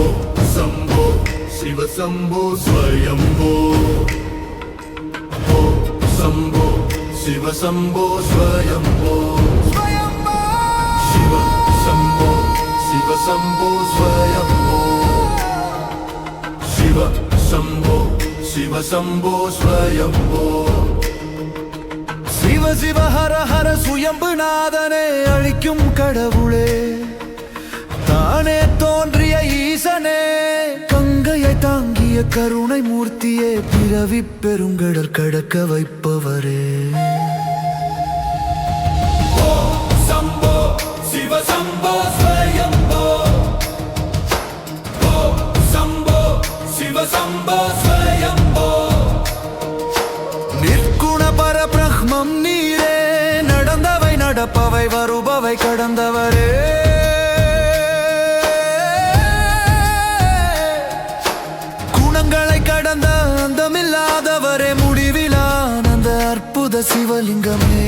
शम्भो शिव शम्भो स्वयम्भो ओ शम्भो शिव शम्भो स्वयम्भो शिव शम्भो शिव शम्भो स्वयम्भो शिव शम्भो शिव शम्भो स्वयम्भो சிவ சிவ ஹர ஹர சுயம்புநாதனே அழிக்கும் கடவுளே தானே கருணை மூர்த்தியே பிறவி பெருங்கடல் கடக்க வைப்பவரே. நிற்குண பரபிரம்மம் நீரே நடந்தவை நடப்பவை வருபவை கடந்தவை. சிவலிங்கமே.